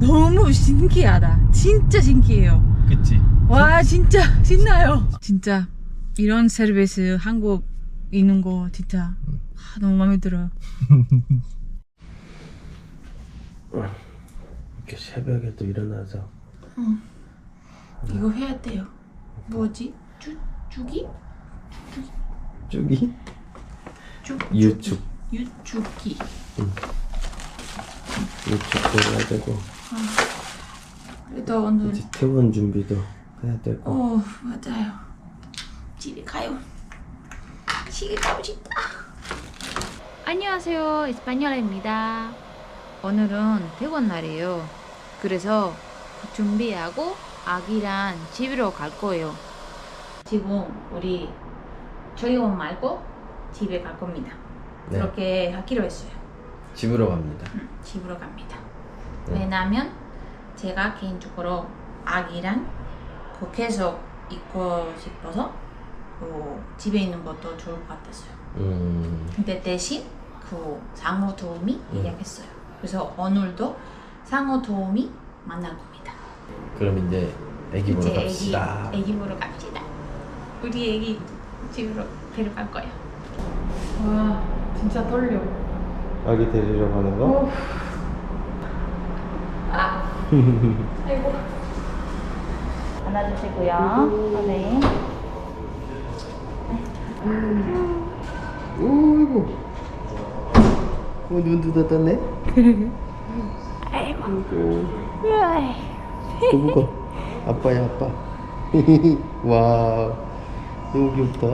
너무 신기하다. 진짜 신기해요. 그치? 와 진짜 신나요. 진짜 이런 서비스 한국 있는 거 진짜 아, 너무 마음에 들어요. 이렇게 새벽에 또 일어나서 이거 해야 돼요. 뭐지? 주 주기? 쭉이 주 유축 유주기. 유축도 해야 되고 그래도 오늘 이제 퇴원 준비도 해야 되고 어 맞아요. 집에 가요. 집에 가고 싶다. 안녕하세요. 이스파니아입니다. 오늘은 퇴근 날이에요. 그래서 준비하고 아기랑 집으로 갈 거예요. 지금 우리 저희원 말고 집에 갈 겁니다. 네. 그렇게 하기로 했어요. 집으로 갑니다 음, 집으로 갑니다. 네. 왜냐면 제가 개인적으로 아기랑 그 계속 있고 싶어서 그 집에 있는 것도 좋을 것 같았어요. 음 근데 대신 그 상호 도우미 예약했어요. 그래서 오늘도 상호 도우미 만날 겁니다. 그럼 이제 애기 보러 이제 애기 갑시다 애기 보러 갑시다. 우리 애기 집으로 데려갈 거야. 와 진짜 떨려. 아기 데리러 가는 거? 아이고. 안아주시고요. 네. 오이고 어, 눈도 닫았네 아이고. 아이고 누구가 아빠야 아빠 와 너무 귀엽다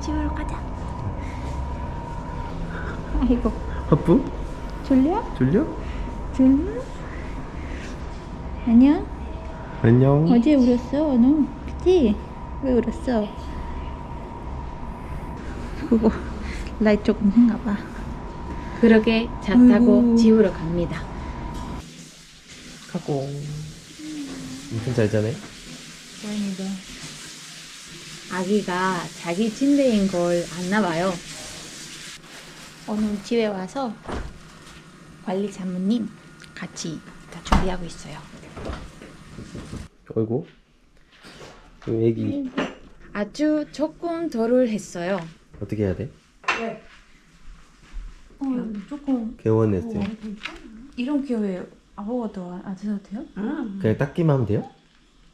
집으로 가자. 아이고. 하프? 졸려? 졸려? 졸려? 안녕? 안녕 어제 울었어, 너. 그치? 왜 울었어? 그거, 라이 조금 생가 봐. 그렇게 차 타고. 집으로 갑니다. 가고 엄청 잘 자네 다행이다. 아기가 자기 침대인 걸 안나 봐요. 오늘 집에 와서 관리 사모님 같이 다 준비하고 있어요. 어이구 애기 아주 조금 덜을 했어요. 어떻게 해야 돼? 어, 조금 개원했어요 이런 기회에 아무것도 안 하셔도 돼요? 그냥 닦기만 하면 돼요?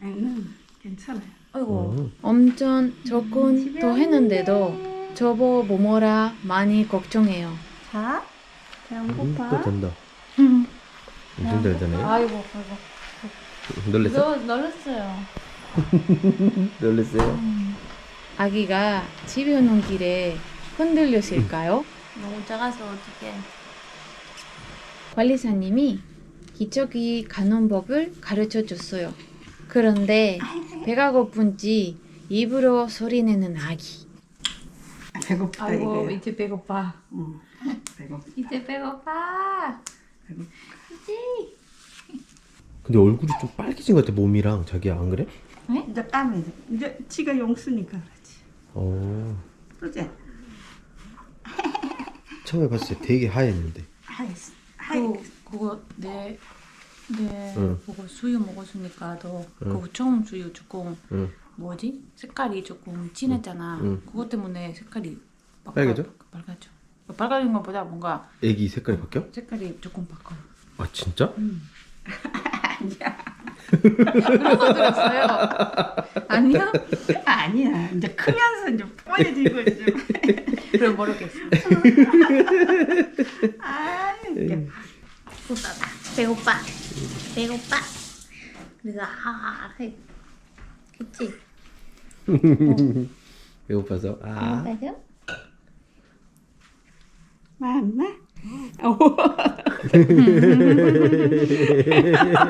응, 괜찮아요. 아이고 음. 엄청 조금 더 했는데도 저보 뭐뭐라 많이 걱정해요. 자, 배안 음, 고파? 또 잔다 엄청 잘 자네 아이고 아이고 놀랬어? 너 놀랐어요. 놀랬어요? 아기가 집에 오는 길에 흔들렸을까요? 너무 작아서 어떡해. 관리사님이 기저귀 가는 법을 가르쳐 줬어요. 그런데 배가 고픈지 입으로 소리내는 아기. 배고프다 아이고. 이제 배고파. 응, 배고파. 이제 배고파. 배고파. 이제. 근데 얼굴이 좀 빨개진 것 같아 몸이랑 자기야 안 그래? 이제 까매. 이제 지가 용수니까 그렇지. 어 그렇지? 처음에 봤을 때 되게 하얘는데. 하이. 그 그거 내. 내 응. 그거 수유 먹었으니까 너 응. 그거 처음 수유 조금 응 뭐지 색깔이 조금 진했잖아. 응. 그것 때문에 색깔이 막 빨개져? 빨- 빨개져. 빨가진 것보다 뭔가 애기 색깔이 바뀌어? 색깔이 조금 바꿔요. 아 진짜? 그래서 들었어요. 아니야? 아니야. 이제 크면서 이제 뽀얘지고 이제. 그럼 모르겠어. 아, 이게 배고파. 배고파. 그래서 아, 해. 그치? 배고파서 아? 맞 나? 오.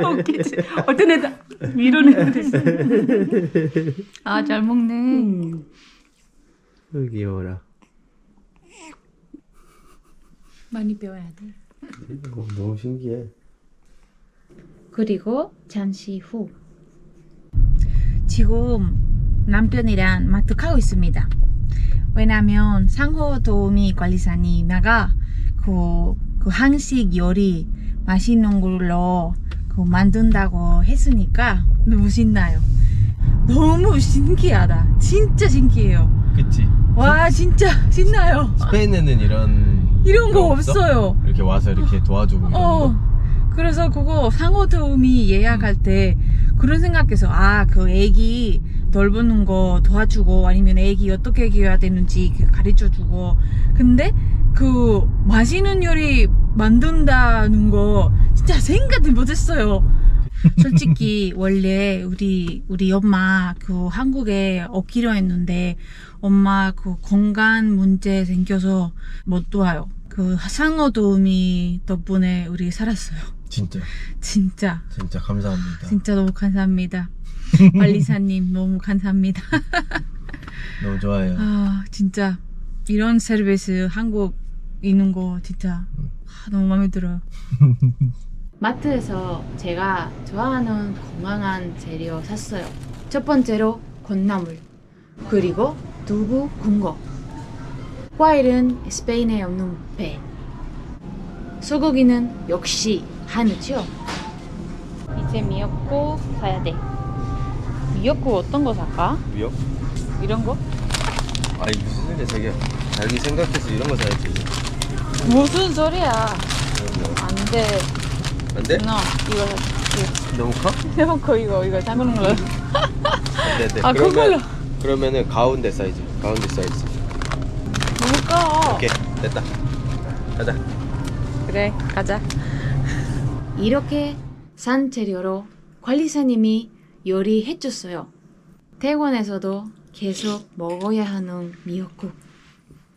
웃기지. 어떤 애들 밀어내고 있어. 아, 잘 먹네. 음. 어, 귀여워라 많이 배워야 돼. 어, 너무 신기해 그리고 잠시 후 지금 남편이랑 마트 가고 있습니다. 왜냐면 상호 도우미 관리사님가 그, 그 한식 요리 맛있는 걸로 그 만든다고 했으니까 너무 신나요. 너무 신기하다. 진짜 신기해요. 그치 와 진짜 신나요. 스페인에는 이런 이런 거? 없어요. 이렇게 와서 이렇게 도와주고 이런 어. 거 그래서 그거 상호 도우미 예약할 때 그런 생각해서 아 그 애기 넓는 거 도와주고 아니면 애기 어떻게 키워야 되는지 그 가르쳐 주고 근데 그 맛있는 요리 만든다는 거 진짜 생각도 못했어요. 솔직히 원래 우리 우리 엄마 그 한국에 오기로 했는데 엄마 그 건강 문제 생겨서 못 도와요. 그 상어 도우미 덕분에 우리 살았어요. 진짜 진짜 진짜 감사합니다 진짜 너무 감사합니다. 관리사님 너무 감사합니다. 너무 좋아요 아 진짜 이런 서비스 한국 있는 거 진짜 아, 너무 마음에 들어요. 마트에서 제가 좋아하는 건강한 재료 샀어요. 첫 번째로 곤나물, 그리고 두부 군거. 과일은 스페인에 없는 배. 소고기는 역시 한우죠. 이제 미역국 사야 돼. 미역국 어떤 거 살까? 미역? 이런 거? 아니 무슨 소리야 자기야 자기 생각해서 이런 거 사야지 무슨 소리야? 안 돼. 안돼? 너 이거 이거 너무 커? 해먹고 이거 이거 작은 걸로. 안돼 아 그걸로. 그러면은 가운데 사이즈 가운데 사이즈 너무 커. 오케이 됐다 가자 그래 가자. 이렇게 산 재료로 관리사님이 요리해줬어요. 대원에서도 계속 먹어야 하는 미역국.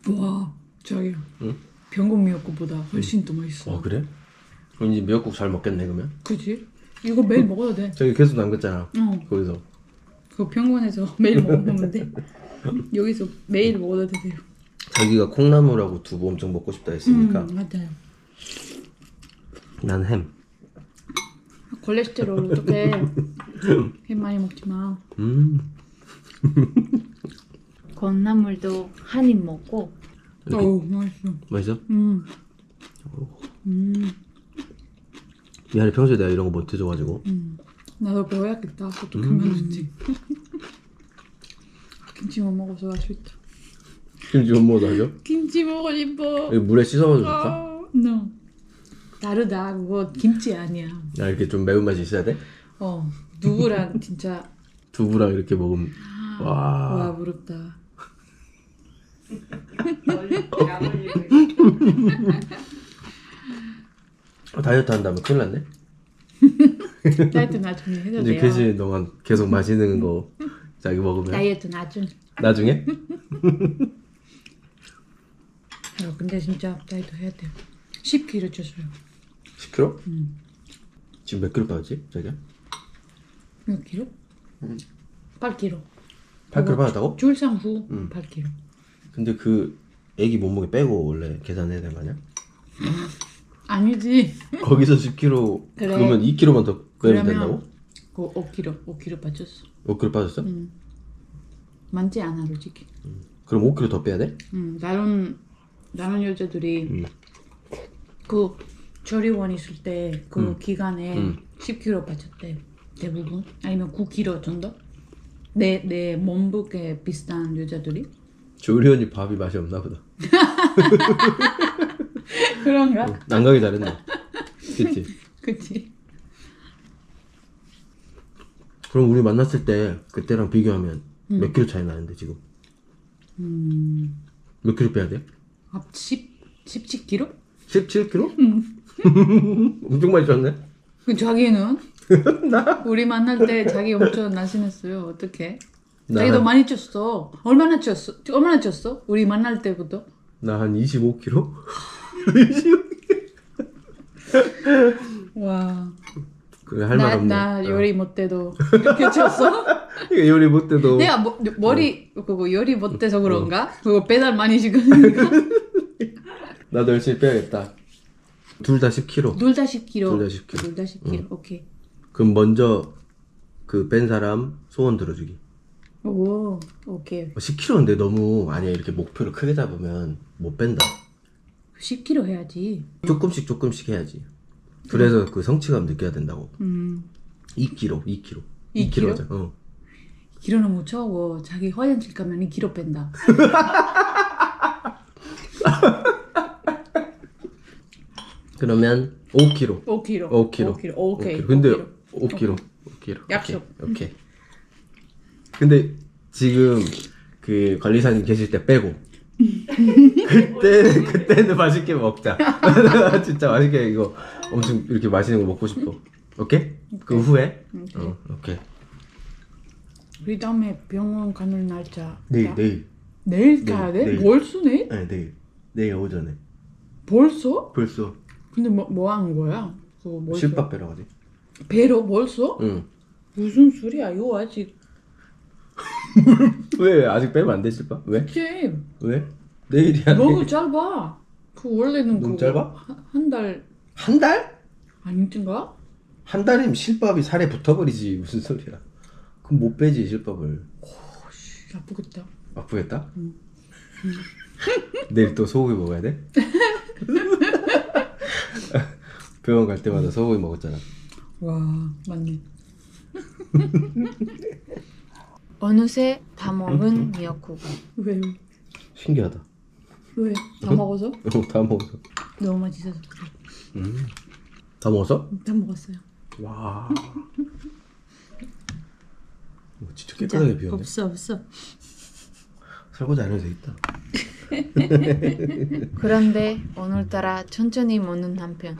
와 자기야 응? 병국 미역국보다 훨씬 더 맛있어 어 그래? 그럼 이제 미역국 잘 먹겠네 그러면? 그지? 이거 매일 먹어야 돼 저기 계속 남겼잖아 어. 거기서 그 병원에서 매일 먹으면 돼 여기서 매일 먹어도 돼요 자기가 콩나물하고 두부 엄청 먹고 싶다 했으니까 음, 맞아요 난 햄. 콜레스테롤 어 햄 많이 먹지 마 음. 건나물도 한 입 먹고 이렇게 어우 맛있어 맛있어? 음. 음, 미안해 평소에 내가 이런 거 못 해줘가지고 음. 나도 배워야겠다 어떻게 음. 만드는지 김치 못 먹어서 아쉽다 김치 못 먹어도 하죠? 김치 먹고 싶어 이거 물에 씻어가지고 줄까? 아, no. 다르다 그거 김치 아니야 야 이렇게 좀 매운맛이 있어야 돼? 어 누구랑 진짜 두부랑 이렇게 먹으면 와. 와 부럽다. 어, 다이어트 한다면 큰일 났네. 다이어트 나중에 해도 이제 돼요. 계실 동안 계속 맛있는 거 자기 먹으면? 다이어트 나중. 나중에? 어, 근데 진짜 다이어트 해야 돼요. 10kg 쪘어요. 10kg? 음. 지금 몇 킬로 빠졌지? 자기야? 몇 킬로? 8kg 8kg 빠졌다고? 출산 후 음. 8kg 근데 그 애기 몸무게 빼고 원래 계산해야 되는 거 아니야? 아니지 거기서 10kg 그래. 그러면 2kg만 더 빼면 된다고? 그 5kg 5kg 빠졌어 5kg 빠졌어? 음. 많지 않아 솔직히 그럼 5kg 더 빼야 돼? 음, 다른 다른 여자들이 음. 그 조리원 있을 때그 음. 기간에 음. 10kg 빠졌대 대부분 아니면 9kg 정도 내내 몸무게 비슷한 여자들이 조리원이 밥이 맛이 없나 보다 그런가? 난가기 잘했네 그치? 그치 그럼 우리 만났을 때 그때랑 비교하면 음. 몇 킬로 차이 나는데 지금? 음, 몇 킬로 빼야 돼? 앞 10, 17kg? 17킬로? 음. 엄청 많이 쪘네 그 자기는? 우리 만날 때 자기 엄청 날씬했어요? 나 자기도 한- 많이 쪘어 얼마나 쪘어? 얼마나 쪘어? 우리 만날 때부터? 나 한 25킬로? 와 그래 할말 나, 없네 나 어. 요리 못해도 이렇게 쪘어? 요리 못해도 내가 뭐, 머리 그거 요리 못해서 그런가? 그거 배달 많이 시키니까 나도 열심히 빼야겠다 둘 다 10킬로 둘다 10kg 둘 다 10kg. 둘 다 10kg 오케이 그럼 먼저 그 뺀 사람 소원 들어주기 오 오케이 10kg인데 너무 아니야 이렇게 목표를 크게 잡으면 못 뺀다 10kg 해야지. 조금씩 조금씩 해야지. 그래서 그 성취감 느껴야 된다고. 음. 2kg, 2kg. 2 2kg 하자. 어. 기로는 못 차고 자기 화장실 가면 2kg 뺀다. 그러면 5kg. 5kg. 5kg. 5kg. 오케이. 5kg. 근데 5kg. 5kg. 5kg. 약속. 오케이. 오케이. 근데 지금 그 관리사님 계실 때 빼고 그때 그때는 맛있게 먹자. 진짜 맛있게 이거 엄청 이렇게 맛있는 거 먹고 싶어. 오케이? 그 후에 오케이. 어, 오케이. 우리 다음에 병원 가는 날짜. 내일 나- 내일. 내일 가야 돼? 내일. 벌써 내일? 네, 내일. 내일 오전에. 벌써? 벌써 근데 뭐, 뭐 하는 거야? 그거? 실밥 빼러 가지. 배로 벌써? 응. 무슨 소리야? 이거 아직 왜 아직 빼면 안 돼, 실밥? 왜? 그치 왜? 내일이야. 너무 내일. 짧아 그 원래는 너무 그거 짧아? 한달 한 달? 아닌가? 한 달이면 실밥이 살에 붙어버리지 무슨 소리야? 그럼 못 빼지 실밥을. 씨, 아프겠다 아프겠다? 응. 내일 또 소고기 먹어야 돼? 병원 갈 때마다 소고기 먹었잖아. 와 맞네 어느새 다 먹은 미역국. 왜요? 신기하다. 왜? 다 응? 먹어서? 어, 다 먹었어. 너무 맛있어서 그래 음. 다 먹었어? 다 먹었어요 와. 뭐 진짜 깨끗하게 비웠네. 없어 없어 설거지 안 해도 되겠다. 그런데 오늘따라 천천히 먹는 남편.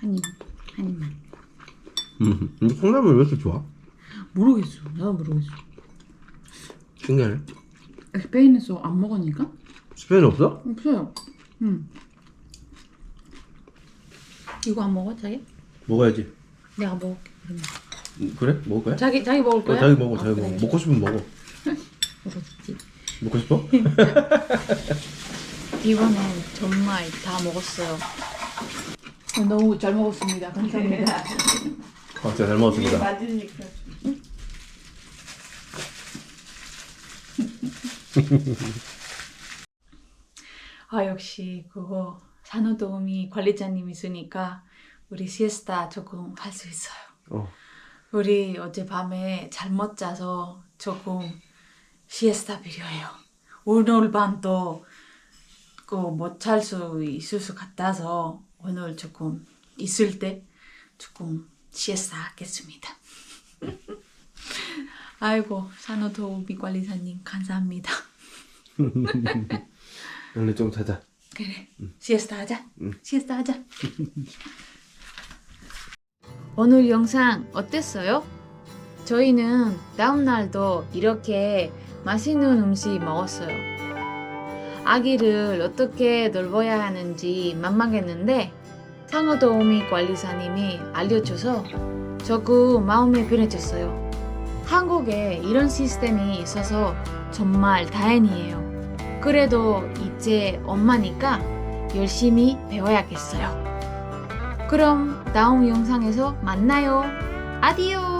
한 입 한 입만 음. 근데 콩나물 왜 이렇게 좋아? 모르겠어 나도 모르겠어 신기하네. 스페인에서 안 먹으니까? 스페인 없어? 없어요 응 이거 안 먹어 자기? 먹어야지. 내가 먹을게 그러면 음, 그래? 먹을 거야? 자기 자기 먹을 어, 거야? 자기 먹어, 아, 자기 그래. 먹어. 먹고 싶으면 먹어. 먹었지 먹고 싶어? 이번엔 정말 다 먹었어요. 너무 잘 먹었습니다 감사합니다 아, 진짜 잘 먹었습니다. 맞으니까 아 역시 그거 산후도우미 관리자님 있으니까 우리 시에스타 조금 할 수 있어요. 어. 우리 어젯밤에 잘못 자서 조금 시에스타 필요해요. 오늘 밤도 그못잘 수 있을 것 같아서 오늘 조금 있을 때 조금 시에스타 하겠습니다. 아이고 산후도우미 관리사님 감사합니다. 오늘 좀 자자. 그래 시에스타 하자 응. 시에스타 하자 오늘 영상 어땠어요? 저희는 다음 날도 이렇게 맛있는 음식 먹었어요 아기를 어떻게 돌봐야 하는지 만만했는데 상어도우미 관리사님이 알려줘서 조금 마음이 편해졌어요 한국에 이런 시스템이 있어서 정말 다행이에요 그래도 이제 엄마니까 열심히 배워야겠어요. 그럼 다음 영상에서 만나요. 아디오!